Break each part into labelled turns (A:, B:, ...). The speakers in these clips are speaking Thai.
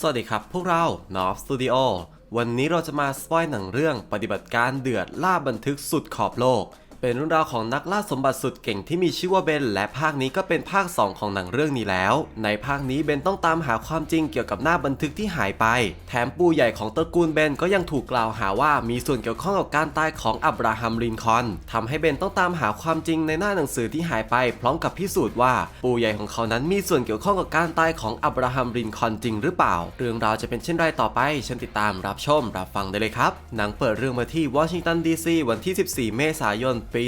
A: สวัสดีครับ พวกเรา North Studio วันนี้เราจะมาสปอยหนังเรื่องปฏิบัติการเดือดล่าบันทึกสุดขอบโลก เป็นเรื่องราวของนักล่าสมบัติสุดเก่งที่มีชื่อว่าเบน และภาคนี้ก็เป็นภาค 2 ของหนังเรื่องนี้แล้ว ในภาคนี้เบนต้องตามหาความจริงเกี่ยวกับหน้าบันทึกที่หายไป แถมปู่ใหญ่ของตระกูลเบนก็ยังถูกกล่าวหาว่ามีส่วนเกี่ยวข้องกับการตายของอับราฮัมลินคอนทำให้เบนต้องตามหาความจริงในหน้าหนังสือที่หายไป พร้อมกับพิสูจน์ว่าปู่ใหญ่ของเขานั้นมีส่วนเกี่ยวข้องกับการตายของอับราฮัมลินคอนจริงหรือเปล่า เรื่องราวจะเป็นเช่นไรต่อไปเชิญติดตามรับชมรับฟังได้เลยครับหนังเปิดเรื่องมาที่วอชิงตันดีซีวันที่ 14 เมษายนปี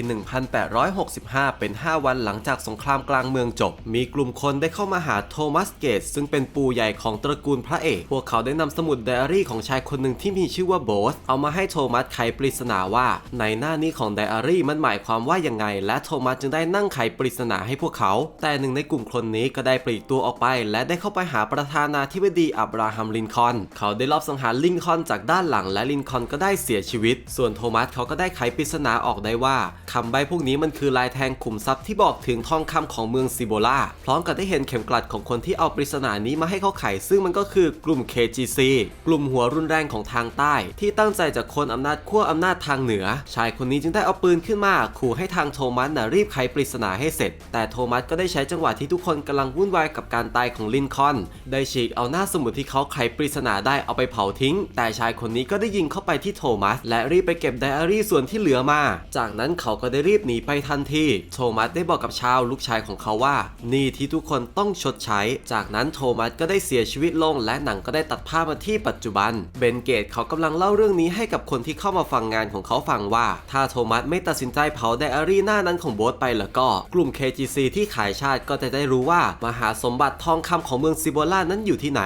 A: 1865 เป็น 5 วันหลังจากสงครามกลางเมืองจบ มีกลุ่มคนได้เข้ามาหาโทมัสเกตซึ่งเป็นปู่ใหญ่ของตระกูลพระเอก พวกเขาได้นำสมุดไดอารี่ของชายคนหนึ่งที่มีชื่อว่าโบส เอามาให้โทมัสไขปริศนาว่า ในหน้านี้ของไดอารี่มันหมายความว่ายังไง และโทมัสจึงได้นั่งไขปริศนาให้พวกเขา แต่หนึ่งในกลุ่มคนนี้ก็ได้ปลีกตัวออกไป และได้เข้าไปหาประธานาธิบดีอับราฮัมลินคอน เขาได้ลอบสังหารลินคอนจากด้านหลังและลินคอนก็ได้เสียชีวิต ส่วนโทมัสเขาก็ได้ไขปริศนาออกได้ว่าคำใบ้พวกนี้มันคือลายแทงขุมทรัพย์ที่บอกถึงทองคำของเมืองซิโบลาพร้อมกับได้เห็นเข็มกลัดของคนที่เอาปริศนานี้มาให้เขาไข ซึ่งมันก็คือกลุ่ม KGC กลุ่มหัวรุนแรงของทางใต้ ที่ตั้งใจจะคนอำนาจขั้วอำนาจทางเหนือ ชายคนนี้จึงได้เอาปืนขึ้นมาขู่ให้ทางโทมัสน่ะรีบไขปริศนาให้เสร็จ แต่โทมัสก็ได้ใช้จังหวะที่ทุกคนกำลังวุ่นวายกับการตายของลินคอน ได้ฉีกเอาหน้าสมุดที่เขาไขปริศนาได้เอาไปเผาทิ้ง แต่ชายคนนี้ก็ได้ยิงเข้าไปที่โทมัส และรีบไปเก็บไดอารี่ส่วนที่เหลือมา จากนั้นเขาก็ได้รีบหนีไปทันทีโทมัสได้บอกกับชาวลูกชายของเขาว่า นี่ที่ทุกคนต้องชดใช้ จากนั้นโทมัสก็ได้เสียชีวิตลง และหนังก็ได้ตัดภาพมาที่ปัจจุบัน เบนเกตเขากำลังเล่าเรื่องนี้ให้กับคนที่เข้ามาฟังงานของเขาฟังว่า ถ้าโทมัสไม่ตัดสินใจเผาไดอารี่หน้านั้นของโบ๊ทไปแล้วก็ กลุ่ม KGC ที่ขายชาติก็จะได้รู้ว่า มหาสมบัติทองคำของเมืองซิโบล่านั้นอยู่ที่ไหน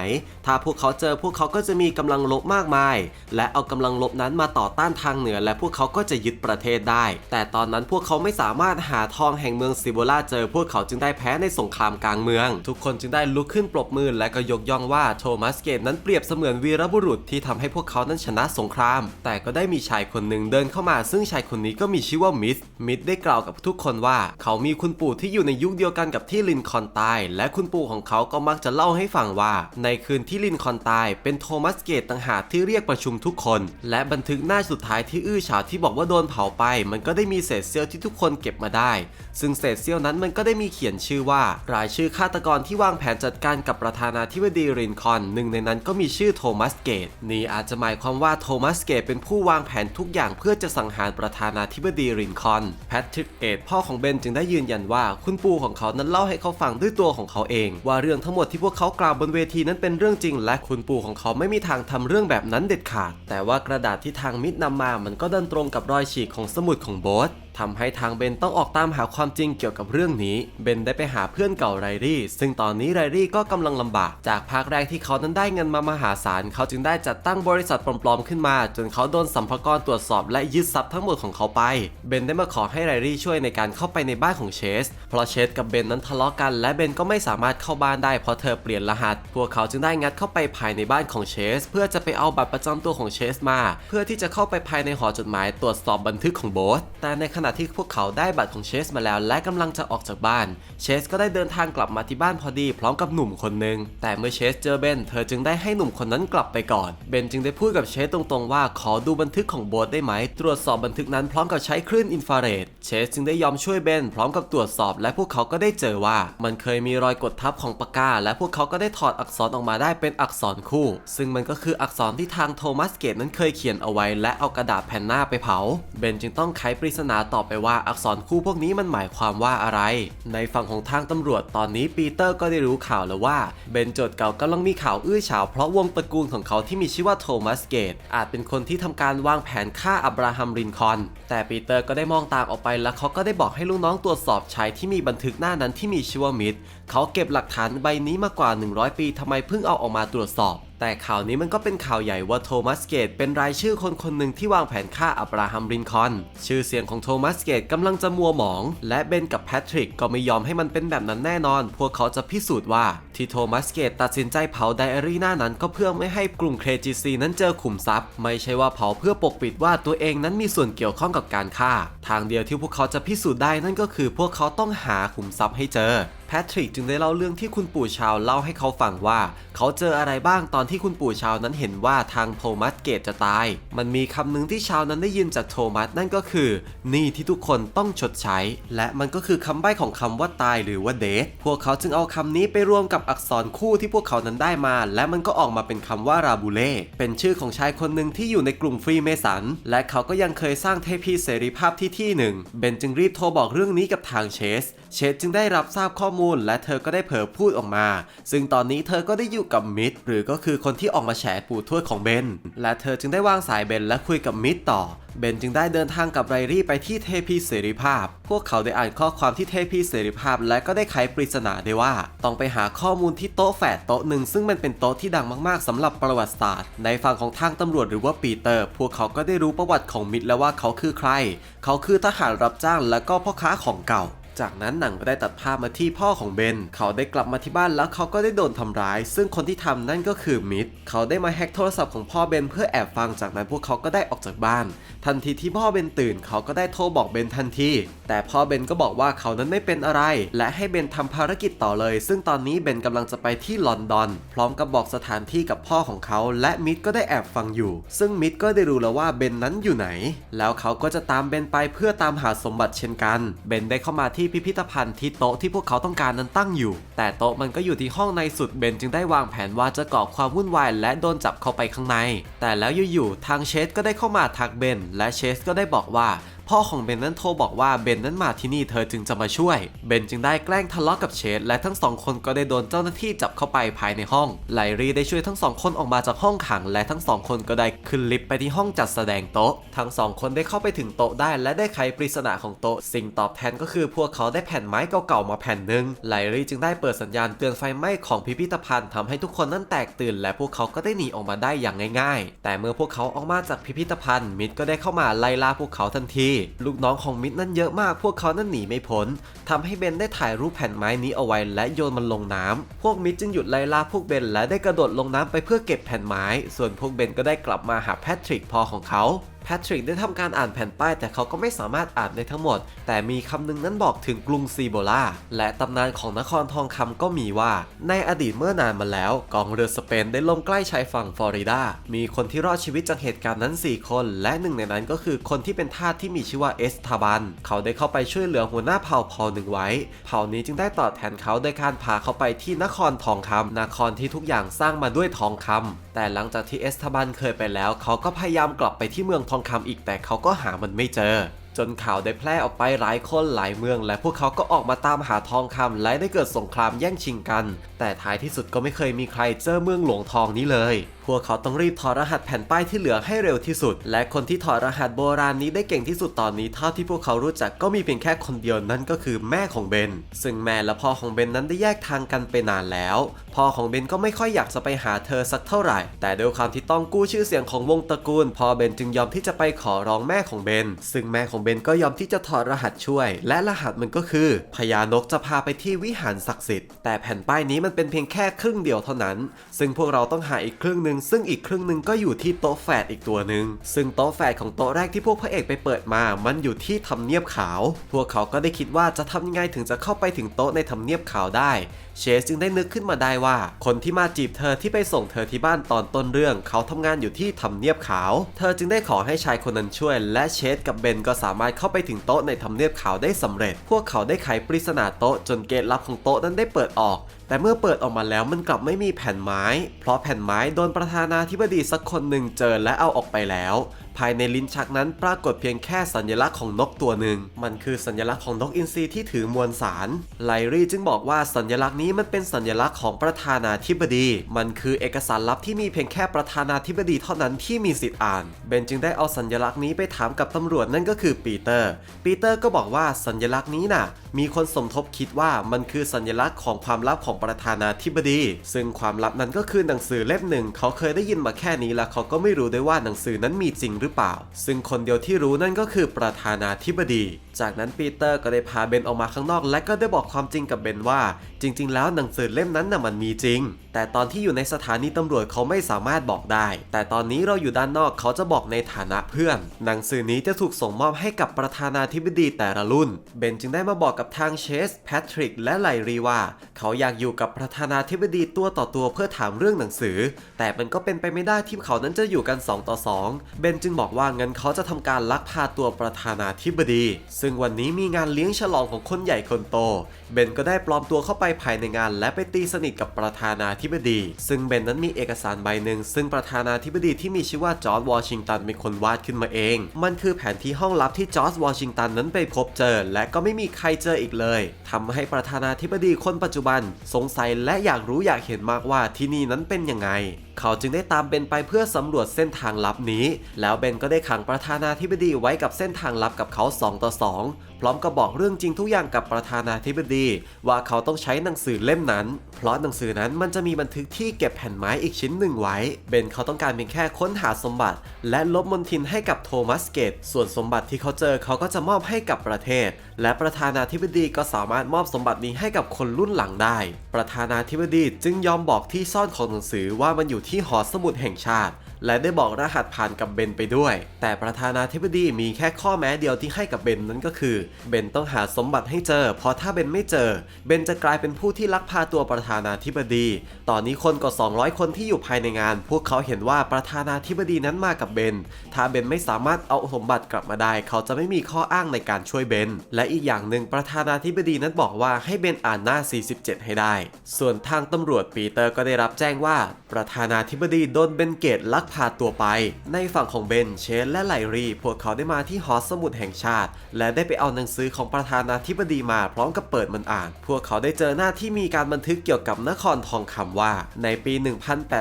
A: ถ้าพวกเขาเจอพวกเขาก็จะมีกำลังลบมากมาย และเอากำลังลบนั้นมาต่อต้านทางเหนือ และพวกเขาก็จะยึดประเทศได้ แต่แต่ตอนนั้นพวกเขาไม่สามารถหาทองแห่งเมืองซิโบล่าเจอ พวกเขาจึงได้แพ้ในสงครามกลางเมือง ทุกคนจึงได้ลุกขึ้นปรบมือและก็ยกย่องว่าโทมัสเกตนั้นเปรียบเสมือนวีรบุรุษที่ทำให้พวกเขานั้นชนะสงคราม แต่ก็ได้มีชายคนหนึ่งเดินเข้ามา ซึ่งชายคนนี้ก็มีชื่อว่ามิสมิสได้กล่าวกับทุกคนว่า เขามีคุณปู่ที่อยู่ในยุคเดียวกันกับที่ลินคอนตาย และคุณปู่ของเขาก็มักจะเล่าให้ฟังว่า ในคืนที่ลินคอนตาย เป็นโทมัสเกตต่างหากที่เรียกประชุมทุกคน และบันทึกหน้าสุดท้ายที่อื้อฉาวที่บอกว่าโดนเผาไป มันก็ได้มีเศษเสี้ยวที่ทุกคนเก็บมาได้ ซึ่งเศษเสี้ยวนั้นมันก็ได้มีเขียนชื่อว่า รายชื่อฆาตกรที่วางแผนจัดการกับประธานาธิบดีรินคอนหนึ่งในนั้นก็มีชื่อโทมัสเกตนี่อาจจะหมายความว่าโทมัสเกตเป็นผู้วางแผนทุกอย่างเพื่อจะสังหารประธานาธิบดีรินคอนแพทริกเอดพ่อของเบนจึงได้ยืนยันว่า คุณปู่ของเขานั้นเล่าให้เขาฟังด้วยตัวของเขาเอง ว่าเรื่องทั้งหมดที่พวกเขากล่าวบนเวทีนั้นเป็นเรื่องจริง และคุณปู่ของเขาไม่มีทางทำเรื่องแบบนั้นเด็ดขาด แต่ว่ากระดาษที่ทางมิดนำมามันก็ดันตรงกับรอยฉีกของสมุดของโบส ích ทำให้ทางเบนต้องออกตามหาความจริงเกี่ยวกับเรื่องนี้ เบนได้ไปหาเพื่อนเก่าไรรี่ ซึ่งตอนนี้ไรรี่ก็กำลังลำบาก จากภาคแรกที่เขานั้นได้เงินมามหาศาล เขาจึงได้จัดตั้งบริษัทปลอมๆขึ้นมา จนเขาโดนสัมภาระตรวจสอบและยึดทรัพย์ทั้งหมดของเขาไป เบนได้มาขอให้ไรรี่ช่วยในการเข้าไปในบ้านของเชส เพราะเชสกับเบนนั้นทะเลาะกัน และเบนก็ไม่สามารถเข้าบ้านได้เพราะเธอเปลี่ยนรหัส พวกเขาจึงได้งัดเข้าไปภายในบ้านของเชส เพื่อจะไปเอาบัตรประจำตัวของเชสมา เพื่อที่จะเข้าไปภายในหอจดหมายตรวจสอบบันทึกของโบสแต่ในขณะที่พวกเขาได้บัตรของเชสมาแล้ว และกำลังจะออกจากบ้าน เชสก็ได้เดินทางกลับมาที่บ้านพอดี พร้อมกับหนุ่มคนหนึ่งแต่เมื่อเชสเจอเบนเธอจึงได้ให้หนุ่มคนนั้นกลับไปก่อน เบนจึงได้พูดกับเชสตรงๆว่าขอดูบันทึกของโบสได้ไหม ตรวจสอบบันทึกนั้นพร้อมกับใช้คลื่นอินฟราเรดเชสจึงได้ยอมช่วยเบนพร้อมกับตรวจสอบและพวกเขาก็ได้เจอว่า มันเคยมีรอยกดทับของปากกา และพวกเขาก็ได้ถอดอักษรออกมาได้เป็นอักษรคู่ ซึ่งมันก็คืออักษรที่ทางโทมัสเกตนั้นเคยเขียนเอาไว้ และเอากระดาษแผ่นหน้าไปเผา เบนจึงต้องไขปริศนาต่อไปว่าอักษรคู่พวกนี้มันหมายความว่าอะไร ในฝั่งของทางตำรวจตอนนี้ปีเตอร์ก็ได้รู้ข่าวแล้วว่าเบนโจทย์เก่ากำลังมีข่าวอื้อฉาวเพราะวงตระกูลของเขาที่มีชื่อว่าโทมัสเกตอาจเป็นคนที่ทำการวางแผนฆ่าอับราฮัมรินคอน แต่ปีเตอร์ก็ได้มองตางออกไปแล้วเขาก็ได้บอกให้ลูกน้องตรวจสอบชายที่มีบันทึกหน้านั้นที่มีชื่อว่ามิดเขาเก็บหลักฐานใบนี้มากว่า 100 ปีทำไมเพิ่งเอาออกมาตรวจสอบ แต่ข่าวนี้มันก็เป็นข่าวใหญ่ว่าโทมัสเกตเป็นรายชื่อคนคนหนึ่งที่วางแผนฆ่าอับราฮัมรินคอน ชื่อเสียงของโทมัสเกตกำลังจะมัวหมอง และเบนกับแพทริกก็ไม่ยอมให้มันเป็นแบบนั้นแน่นอน พวกเขาจะพิสูจน์ว่า ที่โทมัสเกตตัดสินใจเผาไดอารี่หน้านั้นก็เพื่อไม่ให้กลุ่มเครจีซีนั้นเจอขุมทรัพย์ ไม่ใช่ว่าเผาเพื่อปกปิดว่าตัวเองนั้นมีส่วนเกี่ยวข้องกับการฆ่า ทางเดียวที่พวกเขาจะพิสูจน์ได้นั่นก็คือพวกเขาต้องหาขุมทรัพย์ให้เจอ พพทริกจึงได้เล่าเรื่องที่คุณปู่ชาวเล่าให้เขาฟังว่า เขาเจออะไรบ้างตอนที่คุณปู่ชาวนั้นเห็นว่าทางโทมัสเกตจะตาย มันมีคำหนึ่งที่ชาวนั้นได้ยินจากโทมัสนั่นก็คือหนี่ที่ทุกคนต้องชดใช้ และมันก็คือคำใบ้ของคำว่าตายหรือว่าเดทพวกเขาจึงเอาคำนี้ไปรวมกับอักษรคู่ที่พวกเขานั้นได้มา และมันก็ออกมาเป็นคำว่าราบูเล่เป็นชื่อของชายคนหนึ่งที่อยู่ในกลุ่มฟรีเมสันและเขาก็ยังเคยสร้างเทพีเสรีภาพที่ที่หนึ่งเบนจึงรีบโทรบอกเรื่องนี้กับทางเชส เชสจึงได้รับทราบข้อมูลและเธอก็ได้เผยพูดออกมา ซึ่งตอนนี้เธอก็ได้อยู่กับมิดหรือก็คือคนที่ออกมาแฉปู่ทวดของเบน และเธอจึงได้วางสายเบนและคุยกับมิดต่อ เบนจึงได้เดินทางกับไรรี่ไปที่เทพีเสรีภาพ พวกเขาได้อ่านข้อความที่เทพีเสรีภาพ และก็ได้ไขปริศนาได้ว่า ต้องไปหาข้อมูลที่โต๊ะแฝดโต๊ะหนึ่งซึ่งมันเป็นโต๊ะที่ดังมากๆสำหรับประวัติศาสตร์ ในฝั่งของทางตำรวจหรือว่าปีเตอร์ พวกเขาก็ได้รู้ประวัติของมิดแล้วว่าเขาคือใคร เขาคือทหารรับจ้างและก็พ่อค้าของเก่า จากนั้นหนังก็ได้ตัดภาพมาที่พ่อของเบน เขาได้กลับมาที่บ้านแล้วเขาก็ได้โดนทำร้าย ซึ่งคนที่ทำนั่นก็คือมิด เขาได้มาแฮ็กโทรศัพท์ของพ่อเบนเพื่อแอบฟัง จากนั้นพวกเขาก็ได้ออกจากบ้าน ทันทีที่พ่อเบนตื่น เขาก็ได้โทรบอกเบนทันที แต่พ่อเบนก็บอกว่าเขานั้นไม่เป็นอะไร และให้เบนทำภารกิจต่อเลย ซึ่งตอนนี้เบนกำลังจะไปที่ลอนดอน พร้อมกับบอกสถานที่กับพ่อของเขา และมิดก็ได้แอบฟังอยู่ ซึ่งมิดก็ได้รู้แล้วว่าเบนนั้นอยู่ไหน แล้วเขาก็จะตามเบนไปเพื่อตามหาสมบัติเช่นกัน เบนได้เข้ามาที่พิพิธภัณฑ์ที่โต๊ะที่พวกเขาต้องการนั้นตั้งอยู่ แต่โต๊ะมันก็อยู่ที่ห้องในสุดเบนจึงได้วางแผนว่าจะก่อความวุ่นวายและโดนจับเข้าไปข้างใน แต่แล้วอยู่ๆทางเชสก็ได้เข้ามาทักเบนและเชสก็ได้บอกว่า พ่อของเบนนั้นโทรบอกว่าเบนนั้นมาที่นี่เธอจึงจะมาช่วย เบนจึงได้แกล้งทะเลาะกับเชสและทั้งสองคนก็ได้โดนเจ้าหน้าที่จับเข้าไปภายในห้อง ไลรีได้ช่วยทั้งสองคนออกมาจากห้องขัง และทั้งสองคนก็ได้ขึ้นลิฟต์ไปที่ห้องจัดแสดงโต๊ะ ทั้งสองคนได้เข้าไปถึงโต๊ะได้ และได้ไขปริศนาของโต๊ะ สิ่งตอบแทนก็คือพวกเขาได้แผ่นไม้เก่าๆมาแผ่นหนึ่งไลรีจึงได้เปิดสัญญาณเตือนไฟไหม้ของพิพิธภัณฑ์ทำให้ทุกคนนั้นแตกตื่น และพวกเขาก็ได้หนีออกมาได้อย่างง่าย ๆ แต่เมื่อพวกเขาออกมาจากพิพิธภัณฑ์มิดก็ได้เข้ามาไล่ล่าพวกเขาทันทีลูกน้องของมิดนั้นเยอะมาก พวกเขานั้นหนีไม่พ้นทำให้เบนได้ถ่ายรูปแผ่นไม้นี้เอาไว้และโยนมันลงน้ำพวกมิดจึงหยุดไล่ล่าพวกเบนและได้กระโดดลงน้ำไปเพื่อเก็บแผ่นไม้ ส่วนพวกเบนก็ได้กลับมาหาแพทริกพ่อของเขา แพทริกได้ทำการอ่านแผ่นป้ายแต่เขาก็ไม่สามารถอ่านได้ทั้งหมด แต่มีคำหนึงนั้นบอกถึงกรุงซีโบลาและตำนานของนครทองคำก็มีว่า ในอดีตเมื่อนานมาแล้ว กองเรือสเปนได้ล่มใกล้ชายฝั่งฟลอริดา มีคนที่รอดชีวิตจากเหตุการณ์นั้น 4 คน และหนึ่งในนั้นก็คือคนที่เป็นทาสที่มีชื่อว่าเอสทาบัน เขาได้เข้าไปช่วยเหลือหัวหน้าเผ่าเผ่าหนึ่งไว้ เผ่านี้จึงได้ตอบแทนเขาโดยการพาเขาไปที่นครทองคำนครที่ทุกอย่างสร้างมาด้วยทองคำแต่หลังจากที่เอสทาบันเคยไปแล้ว เขาก็พยายามกลับไปที่เมืองทองคำอีกแต่เขาก็หามันไม่เจอ จนข่าวได้แพร่ออกไปหลายคนหลายเมือง และพวกเขาก็ออกมาตามหาทองคำและได้เกิดสงครามแย่งชิงกัน แต่ท้ายที่สุดก็ไม่เคยมีใครเจอเมืองหลวงทองนี้เลยพวกเขาต้องรีบถอดรหัสแผ่นป้ายที่เหลือให้เร็วที่สุด และคนที่ถอดรหัสโบราณนี้ได้เก่งที่สุดตอนนี้เท่าที่พวกเขารู้จักก็มีเพียงแค่คนเดียวนั่นก็คือแม่ของเบน ซึ่งแม่และพ่อของเบนนั้นได้แยกทางกันไปนานแล้ว พ่อของเบนก็ไม่ค่อยอยากจะไปหาเธอสักเท่าไหร่ แต่ด้วยความที่ต้องกู้ชื่อเสียงของวงตระกูลพ่อเบนจึงยอมที่จะไปขอร้องแม่ของเบน ซึ่งแม่ของเบนก็ยอมที่จะถอดรหัสช่วย และรหัสมันก็คือพญานกจะพาไปที่วิหารศักดิ์สิทธิ์แต่แผ่นป้ายนี้มันเป็นเพียงแค่ครึ่งเดียวเท่านั้น ซึ่งพวกเราต้องหาอีกครึ่งหนึ่งซึ่งอีกครึ่งหนึ่งก็อยู่ที่โต๊ะแฝดอีกตัวหนึ่งซึ่งโต๊ะแฝดของโต๊ะแรกที่พวกพระเอกไปเปิดมา มันอยู่ที่ทำเนียบขาว พวกเขาก็ได้คิดว่าจะทำยังไงถึงจะเข้าไปถึงโต๊ะในทำเนียบขาวได้ เชสจึงได้นึกขึ้นมาได้ว่า คนที่มาจีบเธอที่ไปส่งเธอที่บ้านตอนต้นเรื่อง เขาทำงานอยู่ที่ทำเนียบขาว เธอจึงได้ขอให้ชายคนนั้นช่วย และเชสกับเบนก็สามารถเข้าไปถึงโต๊ะในทำเนียบขาวได้สำเร็จ พวกเขาได้ไขปริศนาโต๊ะจนเกตลับของโต๊ะนั้นได้เปิดออกแต่เมื่อเปิดออกมาแล้วมันกลับไม่มีแผ่นไม้ เพราะแผ่นไม้โดนประธานาธิบดีสักคนหนึ่งเจอและเอาออกไปแล้ว ภายในลิ้นชักนั้นปรากฏเพียงแค่สัญลักษณ์ของนกตัวหนึ่ง มันคือสัญลักษณ์ของนกอินทรีที่ถือมวลสาร ไลรี่จึงบอกว่าสัญลักษณ์นี้มันเป็นสัญลักษณ์ของประธานาธิบดี มันคือเอกสารลับที่มีเพียงแค่ประธานาธิบดีเท่านั้นที่มีสิทธิ์อ่าน เบนจึงได้เอาสัญลักษณ์นี้ไปถามกับตำรวจนั่นก็คือปีเตอร์ ปีเตอร์ก็บอกว่าสัญลักษณ์นี้น่ะ มีคนสมทบคิดว่ามันคือสัญลักษณ์ของความลับของประธานาธิบดี ซึ่งความลับนั้นก็คือหนังสือเล่มหนึ่ง เขาเคยได้ยินมาแค่นี้แล้วเขาก็ไม่รู้ด้วยว่าหนังสือนั้นมีจริงหรือเปล่า ซึ่งคนเดียวที่รู้นั่นก็คือประธานาธิบดี จากนั้นปีเตอร์ก็ได้พาเบนออกมาข้างนอก และก็ได้บอกความจริงกับเบนว่า จริง ๆ แล้วหนังสือเล่มนั้นน่ะมันมีจริง แต่ตอนที่อยู่ในสถานีตำรวจเขาไม่สามารถบอกได้ แต่ตอนนี้เราอยู่ด้านนอกเขาจะบอกในฐานะเพื่อน หนังสือนี้จะถูกส่งมอบให้กับประธานาธิบดีแต่ละรุ่น เบนจึงได้มาบอกกับทางเชส แพทริก และไลรีว่า เขาอยากอยู่กับประธานาธิบดีตัวต่อตัวเพื่อถามเรื่องหนังสือ แต่มันก็เป็นไปไม่ได้ที่เขานั้นจะอยู่กัน 2 ต่อ 2 เบนจึงบอกว่างั้นเขาจะทำการลักพาตัวประธานาธิบดี ซึ่งวันนี้มีงานเลี้ยงฉลองของคนใหญ่คนโต เบนก็ได้ปลอมตัวเข้าไปภายในงาน และไปตีสนิทกับประธานาธิบดี ซึ่งเบนนั้นมีเอกสารใบหนึ่งซึ่งประธานาธิบดีที่มีชื่อว่าจอร์จวอชิงตันเป็นคนวาดขึ้นมาเอง มันคือแผนที่ห้องลับที่จอร์จวอชิงตันนั้นไปพบเจอ และก็ไม่มีใครเจออีกเลยทำให้ประธานาธิบดีคนปัจจุบัน สงสัยและอยากรู้อยากเห็นมากว่าที่นี่นั้นเป็นยังไงเขาจึงได้ตามเบนไปเพื่อสำรวจเส้นทางลับนี้ แล้วเบนก็ได้ขังประธานาธิบดีไว้กับเส้นทางลับกับเขา 2 ต่อ 2 พร้อมกับบอกเรื่องจริงทุกอย่างกับประธานาธิบดี ว่าเขาต้องใช้หนังสือเล่มนั้น เพราะหนังสือนั้นมันจะมีบันทึกที่เก็บแผ่นไม้อีกชิ้นหนึ่งไว้ เบนเขาต้องการเพียงแค่ค้นหาสมบัติ และลบมนทินให้กับโทมัสเกต ส่วนสมบัติที่เขาเจอเขาก็จะมอบให้กับประเทศ และประธานาธิบดีก็สามารถมอบสมบัตินี้ให้กับคนรุ่นหลังได้ ประธานาธิบดีจึงยอมบอกที่ซ่อนของหนังสือว่ามันอยู่ที่หอสมุดแห่งชาติ และได้บอกรหัสผ่านกับเบนไปด้วย แต่ประธานาธิบดีมีแค่ข้อแม้เดียวที่ให้กับเบนนั่นก็คือ เบนต้องหาสมบัติให้เจอ เพราะถ้าเบนไม่เจอ เบนจะกลายเป็นผู้ที่ลักพาตัวประธานาธิบดี ตอนนี้คนกว่า200 คนที่อยู่ภายในงาน พวกเขาเห็นว่าประธานาธิบดีนั้นมากับเบน ถ้าเบนไม่สามารถเอาสมบัติกลับมาได้ เขาจะไม่มีข้ออ้างในการช่วยเบน และอีกอย่างหนึ่งประธานาธิบดีนั้นบอกว่าให้เบนอ่านหน้า 47 ให้ได้ ส่วนทางตำรวจปีเตอร์ก็ได้รับแจ้งว่า ประธานาธิบดีโดนเบนเกตลักพาตัวไป ในฝั่งของเบน เชนและไลรี พวกเขาได้มาที่หอสมุดแห่งชาติ และได้ไปเอาหนังสือของประธานาธิบดีมาพร้อมกับเปิดมันอ่าน พวกเขาได้เจอหน้าที่มีการบันทึกเกี่ยวกับนครทองคำว่า ในปี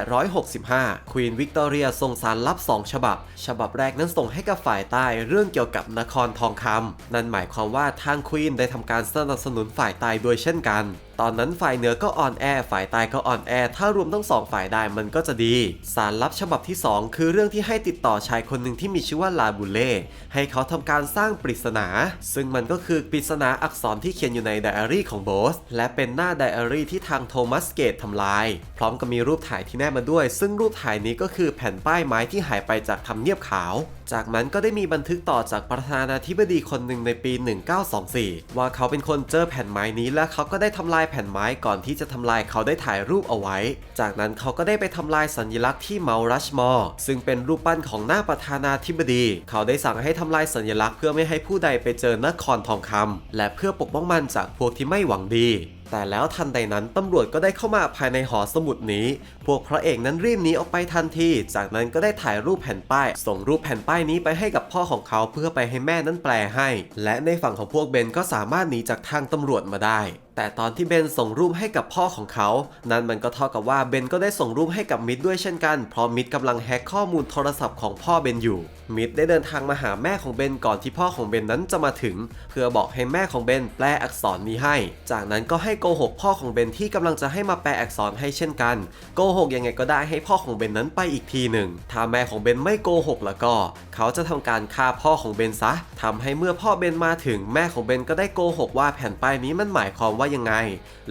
A: 1865 ควีนวิกตอเรียส่งสารลับ 2 ฉบับ ฉบับแรกนั้นส่งให้กับฝ่ายใต้เรื่องเกี่ยวกับนครทองคำนั่นหมายความว่าทางควีนได้ทำการสนับสนุนฝ่ายใต้ด้วยเช่นกัน ตอนนั้นฝ่ายเหนือก็อ่อนแอ ฝ่ายใต้ก็อ่อนแอ ถ้ารวมทั้งสองฝ่ายได้มันก็จะดี สารลับฉบับที่ 2 คือเรื่องที่ให้ติดต่อชายคนหนึ่งที่มีชื่อว่าลาบูเล่ให้เขาทำการสร้างปริศนา ซึ่งมันก็คือปริศนาอักษรที่เขียนอยู่ในไดอารี่ของโบสและเป็นหน้าไดอารี่ที่ทางโทมัสเกตทำลาย พร้อมกับมีรูปถ่ายที่แนบมาด้วย ซึ่งรูปถ่ายนี้ก็คือแผ่นป้ายไม้ที่หายไปจากทำเนียบขาว จากนั้นก็ได้มีบันทึกต่อจากประธานาธิบดีคนหนึ่งในปี 1924 ว่าเขาเป็นคนเจอแผ่นไม้นี้และเขาก็ได้ทำลายแผ่นไม้ก่อนที่จะทำลายเขาได้ถ่ายรูปเอาไว้ จากนั้นเขาก็ได้ไปทำลายสัญลักษณ์ที่เมารัชมอร์ซึ่งเป็นรูปปั้นของหน้าประธานาธิบดี เขาได้สั่งให้ทำลายสัญลักษณ์เพื่อไม่ให้ผู้ใดไปเจอนครทองคำและเพื่อปกป้องมันจากพวกที่ไม่หวังดี แต่แล้วทันใดนั้นตำรวจก็ได้เข้ามาภายในหอสมุดนี้ พวกพระเอกนั้นรีบหนีออกไปทันที จากนั้นก็ได้ถ่ายรูปแผ่นป้าย ส่งรูปแผ่นป้ายนี้ไปให้กับพ่อของเขาเพื่อไปให้แม่นั้นแปลให้ และในฝั่งของพวกเบนก็สามารถหนีจากทางตำรวจมาได้แต่ตอนที่เบนส่งรูปให้กับพ่อของเขา นั้นมันก็เท่ากับว่าเบนก็ได้ส่งรูปให้กับมิดด้วยเช่นกัน เพราะมิดกำลังแฮกข้อมูลโทรศัพท์ของพ่อเบนอยู่ มิดได้เดินทางมาหาแม่ของเบนก่อนที่พ่อของเบนนั้นจะมาถึง เพื่อบอกให้แม่ของเบนแปลอักษรนี้ให้ จากนั้นก็ให้โกหกพ่อของเบนที่กำลังจะให้มาแปลอักษรให้เช่นกัน โกหกยังไงก็ได้ให้พ่อของเบนนั้นไปอีกทีหนึ่ง ถ้าแม่ของเบนไม่โกหกแล้วก็ เขาจะทำการฆ่าพ่อของเบนซะทำให้เมื่อพ่อเบนมาถึง แม่ของเบนก็ได้โกหกว่าแผ่นป้ายนี้มันหมายความว่ายังไง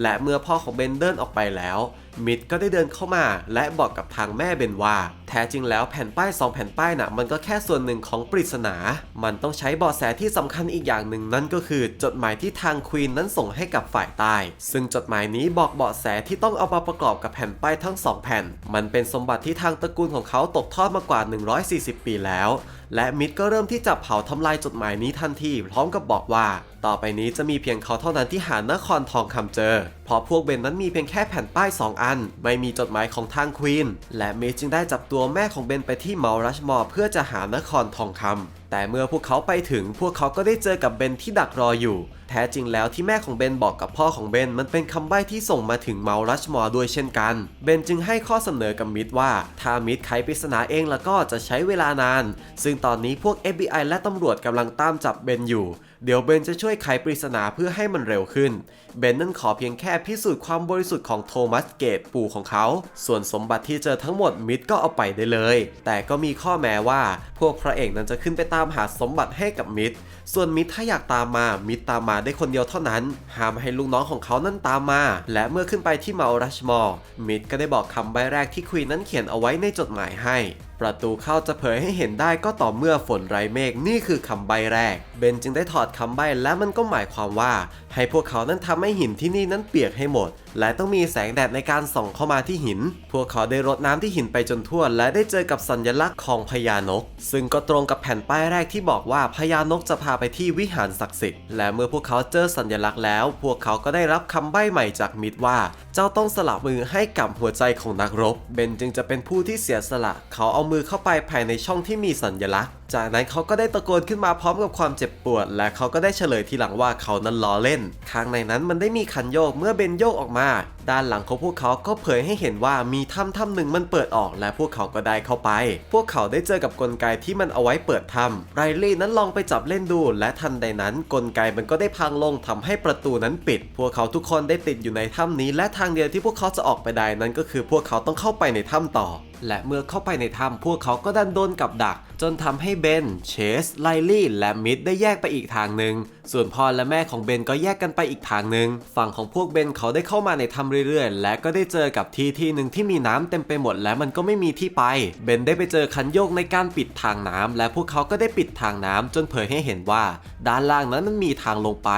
A: และเมื่อพ่อของเบนเดินออกไปแล้วมิดก็ได้เดินเข้ามาและบอกกับทางแม่เบนว่า แท้จริงแล้วแผ่นป้าย 2 แผ่นป้ายน่ะมันก็แค่ส่วนหนึ่งของปริศนา มันต้องใช้เบาะแสที่สำคัญอีกอย่างหนึ่งนั่นก็คือ จดหมายที่ทางควีนนั้นส่งให้กับฝ่ายใต้ ซึ่งจดหมายนี้บอกเบาะแสที่ต้องเอามาประกอบกับแผ่นป้ายทั้ง 2 แผ่น มันเป็นสมบัติที่ทางตระกูลของเขาตกทอดมากว่า 140 ปีแล้ว และมิดก็เริ่มที่จะเผาทำลายจดหมายนี้ทันทีพร้อมกับบอกว่า ต่อไปนี้จะมีเพียงเขาเท่านั้นที่หานครทองคำเจอ ราะพวกเบนนั้นมีเพียงแค่แผ่นป้าย 2 อัน ไม่มีจดหมายของทางควีนและเมิดจึงได้จับตัวแม่ของเบนไปที่เมารัชมอร์เพื่อจะหานครทองคำ แต่เมื่อพวกเขาไปถึงพวกเขาก็ได้เจอกับเบนที่ดักรออยู่ แท้จริงแล้วที่แม่ของเบนบอกกับพ่อของเบนมันเป็นคำใบ้ที่ส่งมาถึงเมารัชมอร์ด้วยเช่นกัน เบนจึงให้ข้อเสนอกับมิดว่า ถ้ามิดไขปริศนาเองแล้วก็จะใช้เวลานาน ซึ่งตอนนี้พวก FBI และตำรวจกำลังตามจับเบนอยู่ เดี๋ยวเบนจะช่วยไขปริศนาเพื่อให้มันเร็วขึ้น เบนนั้นขอเพียงแค่พิสูจน์ความบริสุทธิ์ของโทมัสเกตปู่ของเขา ส่วนสมบัติที่เจอทั้งหมดมิดก็เอาไปได้เลย แต่ก็มีข้อแม้ว่าพวกพระเอกนั้นจะขึ้นไปตามามหาสมบัติให้กับมิดส่วนมิดถ้าอยากตามมา มิดตามมาได้คนเดียวเท่านั้นห้ามให้ลูกน้องของเขานั่นตามมา และเมื่อขึ้นไปที่เมารัชมอร์มิดก็ได้บอกคำใบแรกที่ควีนนั้นเขียนเอาไว้ในจดหมายให้ ประตูเข้าจะเผยให้เห็นได้ก็ต่อเมื่อฝนไร้เมฆนี่คือคำใบแรก เบนจึงได้ถอดคำใบและมันก็หมายความว่าให้พวกเขานั้นทำให้หินที่นี่นั้นเปียกให้หมด และต้องมีแสงแดดในการส่องเข้ามาที่หิน พวกเขาได้รดน้ำที่หินไปจนทั่ว และได้เจอกับสัญลักษณ์ของพญานก ซึ่งก็ตรงกับแผ่นป้ายแรกที่บอกว่าพญานกจะพาไปที่วิหารศักดิ์สิทธิ์ และเมื่อพวกเขาเจอสัญลักษณ์แล้ว พวกเขาก็ได้รับคำใบ้ใหม่จากมิดว่า เจ้าต้องสลับมือให้กับหัวใจของนักรบ เบนจึงจะเป็นผู้ที่เสียสละ เขาเอามือเข้าไปภายในช่องที่มีสัญลักษณ์ จากนั้นเขาก็ได้ตะโกนขึ้นมาพร้อมกับความเจ็บปวด และเขาก็ได้เฉลยทีหลังว่าเขานั้นล้อเล่น ข้างในนั้นมันได้มีคันโยกเมื่อเบนโยกออกมาด้านหลังของพวกเขาก็เผยให้เห็นว่ามีถ้ำถ้ำหนึ่งมันเปิดออกและพวกเขาก็ได้เข้าไป พวกเขาได้เจอกับกลไกที่มันเอาไว้เปิดถ้ำไรลี่นั้นลองไปจับเล่นดู และทันใดนั้นกลไกมันก็ได้พังลงทำให้ประตูนั้นปิด พวกเขาทุกคนได้ติดอยู่ในถ้ำนี้ และทางเดียวที่พวกเขาจะออกไปได้นั้นก็คือพวกเขาต้องเข้าไปในถ้ำต่อ และเมื่อเข้าไปในถ้ำพวกเขาก็ดันโดนกับดัก จนทำให้เบน เชส ไลลี่ และมิดได้แยกไปอีกทางหนึ่ง ส่วนพ่อและแม่ของเบนก็แยกกันไปอีกทางหนึ่ง ฝั่งของพวกเบนเขาได้เข้ามาในถ้ำเรื่อยๆ และก็ได้เจอกับที่ที่หนึ่งที่มีน้ำเต็มไปหมดและมันก็ไม่มีที่ไป เบนได้ไปเจอคันโยกในการปิดทางน้ำและพวกเขาก็ได้ปิดทางน้ำจนเผยให้เห็นว่า ด้านล่างนั้นมันมีทางลงไป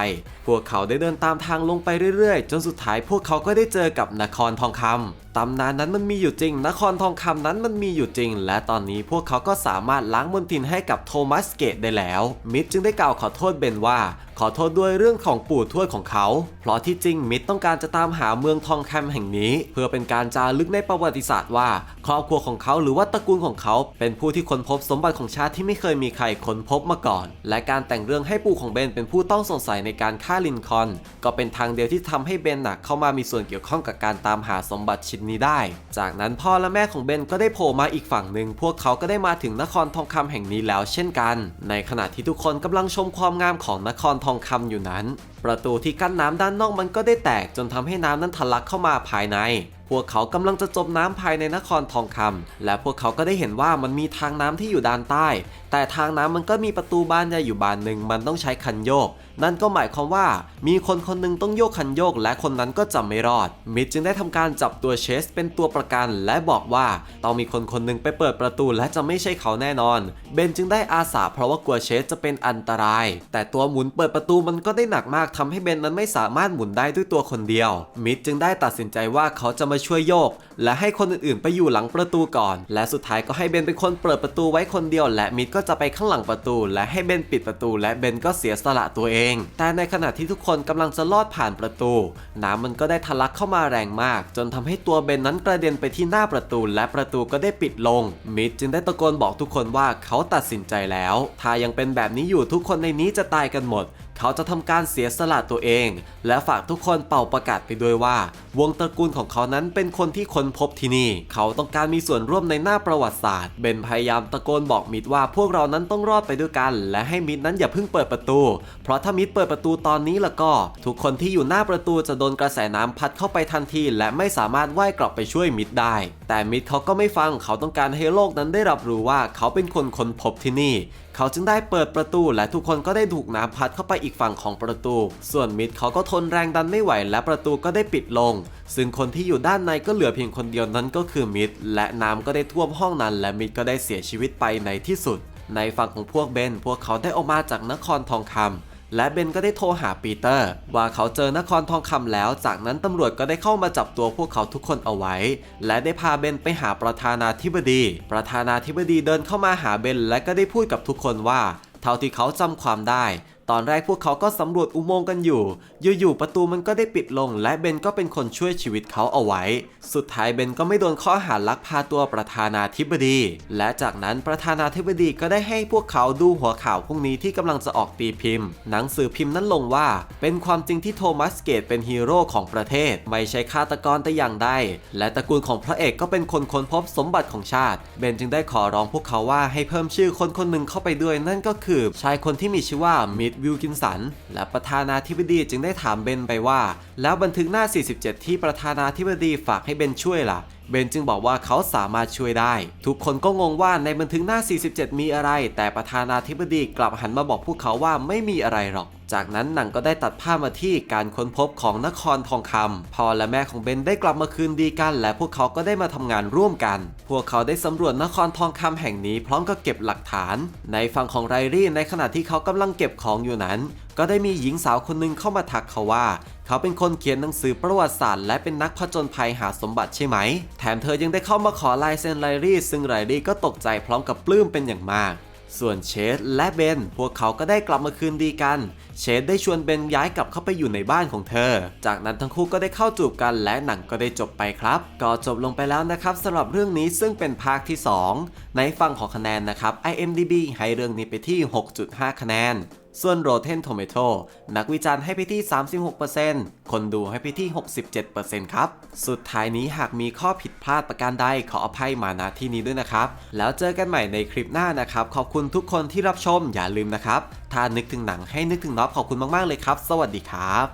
A: พวกเขาได้เดินตามทางลงไปเรื่อยๆ จนสุดท้ายพวกเขาก็ได้เจอกับนครทองคำตำนานนั้นมันมีอยู่จริง นครทองคำนั้นมันมีอยู่จริง และตอนนี้พวกเขาก็สามารถล้างมลทินให้กับโทมัสเกตได้แล้ว มิดจึงได้กล่าวขอโทษเบนว่า ขอโทษด้วยเรื่องของปู่ทวดของเขา เพราะที่จริงมิดต้องการจะตามหาเมืองทองคำแห่งนี้ เพื่อเป็นการจารึกในประวัติศาสตร์ว่า ครอบครัวของเขาหรือว่าตระกูลของเขาเป็นผู้ที่ค้นพบสมบัติของชาติที่ไม่เคยมีใครค้นพบมาก่อน และการแต่งเรื่องให้ปู่ของเบนเป็นผู้ต้องสงสัยในการฆ่าลินคอนก็เป็นทางเดียวที่ทำให้เบนน่ะเข้ามามีส่วนเกี่ยวข้องกับการตามหาสมบัติชิ้นนี้ได้ จากนั้นพ่อและแม่ของเบนก็ได้โผล่มาอีกฝั่งหนึ่งพวกเขาก็ได้มาถึงนครทองคำแห่งนี้แล้วเช่นกัน ในขณะที่ทุกคนกำลังชมความงามของนครทองคำอยู่นั้น ประตูที่กั้นน้ำด้านนอกมันก็ได้แตกจนทำให้น้ำนั้นทะลักเข้ามาภายใน พวกเขากำลังจะจมน้ำภายในนครทองคำและพวกเขาก็ได้เห็นว่ามันมีทางน้ำที่อยู่ด้านใต้ แต่ทางน้ำมันก็มีประตูบานใหญ่อยู่บานหนึ่งมันต้องใช้คันโยก นั่นก็หมายความว่ามีคนคนหนึงต้องโยกคันโยกและคนนั้นก็จะไม่รอด มิดจึงได้ทำการจับตัวเชสเป็นตัวประกันและบอกว่าต้องมีคนคนหนึงไปเปิดประตูและจะไม่ใช่เขาแน่นอน เบนจึงได้อาสาเพราะว่ากลัวเชสจะเป็นอันตราย แต่ตัวหมุนเปิดประตูมันก็ได้หนักมากทำให้เบนนั้นไม่สามารถหมุนได้ด้วยตัวคนเดียว มิดจึงได้ตัดสินใจว่าเขาจะมาช่วยโยก และให้คนอื่นๆ ไปอยู่หลังประตูก่อน และสุดท้ายก็ให้เบนเป็นคนเปิดประตูไว้คนเดียว และมิดก็จะไปข้างหลังประตู และให้เบนปิดประตู และเบนก็เสียสละตัวเองแต่ในขณะที่ทุกคนกำลังจะลอดผ่านประตู น้ำมันก็ได้ทะลักเข้ามาแรงมาก จนทำให้ตัวเบนนั้นกระเด็นไปที่หน้าประตู และประตูก็ได้ปิดลง มิดจึงได้ตะโกนบอกทุกคนว่าเขาตัดสินใจแล้ว ถ้ายังเป็นแบบนี้อยู่ทุกคนในนี้จะตายกันหมด เขาจะทำการเสียสละตัวเอง และฝากทุกคนเป่าประกาศไปด้วยว่า วงตระกูลของเขานั้นเป็นคนที่ค้นพบที่นี่ เขาต้องการมีส่วนร่วมในหน้าประวัติศาสตร์เบนพยายามตะโกนบอกมิดว่าพวกเรานั้นต้องรอดไปด้วยกัน และให้มิดนั้นอย่าเพิ่งเปิดประตู เพราะถ้ามิดเปิดประตูตอนนี้แล้วก็ ทุกคนที่อยู่หน้าประตูจะโดนกระแสน้ำพัดเข้าไปทันที และไม่สามารถว่ายกลับไปช่วยมิดได้แต่มิดเขาก็ไม่ฟังเขาต้องการให้โลกนั้นได้รับรู้ว่าเขาเป็นคนค้นพบที่นี่ เขาจึงได้เปิดประตูและทุกคนก็ได้ถูกน้ำพัดเข้าไปอีกฝั่งของประตู ส่วนมิดเขาก็ทนแรงดันไม่ไหวและประตูก็ได้ปิดลง ซึ่งคนที่อยู่ด้านในก็เหลือเพียงคนเดียวนั้นก็คือมิดและน้ำก็ได้ท่วมห้องนั้น และมิดก็ได้เสียชีวิตไปในที่สุด ในฝั่งของพวกเบนพวกเขาได้ออกมาจากนครทองคำ และเบนก็ได้โทรหาปีเตอร์ ว่าเขาเจอนครทองคำแล้ว จากนั้นตำรวจก็ได้เข้ามาจับตัวพวกเขาทุกคนเอาไว้ และได้พาเบนไปหาประธานาธิบดี ประธานาธิบดีเดินเข้ามาหาเบนและก็ได้พูดกับทุกคนว่า เท่าที่เขาจำความได้ ตอนแรกพวกเขาก็สำรวจอุโมงค์กันอยู่ อยู่ๆประตูมันก็ได้ปิดลง และเบนก็เป็นคนช่วยชีวิตเขาเอาไว้ สุดท้ายเบนก็ไม่โดนข้อหาลักพาตัวประธานาธิบดี และจากนั้นประธานาธิบดีก็ได้ให้พวกเขาดูหัวข่าวพรุ่งนี้ที่กำลังจะออกตีพิมพ์ หนังสือพิมพ์นั้นลงว่า เป็นความจริงที่โทมัสเกตเป็นฮีโร่ของประเทศ ไม่ใช่ฆาตกรแต่อย่างใด และตระกูลของพระเอกก็เป็นคนค้นพบสมบัติของชาติ เบนจึงได้ขอร้องพวกเขาว่าให้เพิ่มชื่อคนคนหนึ่งเข้าไปด้วยนั่นก็คือ ชายคนที่มีชื่อว่ามิดวิลกินสัน และประธานาธิบดีจึงได้ถามเบนไปว่า แล้วบันทึกหน้า 47 ที่ประธานาธิบดีฝากให้เบนช่วยล่ะเบนจึงบอกว่าเขาสามารถช่วยได้ ทุกคนก็งงว่าในบันทึกหน้า 47 มีอะไร แต่ประธานาธิบดีกลับหันมาบอกพวกเขาว่าไม่มีอะไรหรอก จากนั้นหนังก็ได้ตัดภาพมาที่การค้นพบของนครทองคำพ่อและแม่ของเบนได้กลับมาคืนดีกัน และพวกเขาก็ได้มาทำงานร่วมกัน พวกเขาได้สำรวจนครทองคำแห่งนี้พร้อมกับเก็บหลักฐาน ในฝั่งของไรรี่ในขณะที่เขากำลังเก็บของอยู่นั้น ก็ได้มีหญิงสาวคนหนึ่งเข้ามาทักเขาว่าเขาเป็นคนเขียนหนังสือประวัติศาสตร์และเป็นนักผจญภัยหาสมบัติใช่ไหม แถมเธอยังได้เข้ามาขอลายเซ็นไรรี่ ซึ่งไรรี่ก็ตกใจพร้อมกับปลื้มเป็นอย่างมาก ส่วนเชดและเบนพวกเขาก็ได้กลับมาคืนดีกัน เชดได้ชวนเบนย้ายกลับเข้าไปอยู่ในบ้านของเธอ จากนั้นทั้งคู่ก็ได้เข้าจูบกันและหนังก็ได้จบไปครับ ก็จบลงไปแล้วนะครับสำหรับเรื่องนี้ซึ่งเป็นภาคที่ 2 ในฝั่งของคะแนนนะครับ IMDB ให้เรื่องนี้ไปที่ 6.5 คะแนน ส่วน Rotten Tomato นักวิจารณ์ให้ไปที่ 36%คนดูให้ไปที่ 67%ครับ สุดท้ายนี้หากมีข้อผิดพลาดประการใดขออภัยมาณที่นี้ด้วยนะครับ แล้วเจอกันใหม่ในคลิปหน้านะครับ ขอบคุณทุกคนที่รับชมอย่าลืมนะครับ ถ้านึกถึงหนังให้นึกถึงน็อปขอบคุณมากๆเลยครับ สวัสดีครับ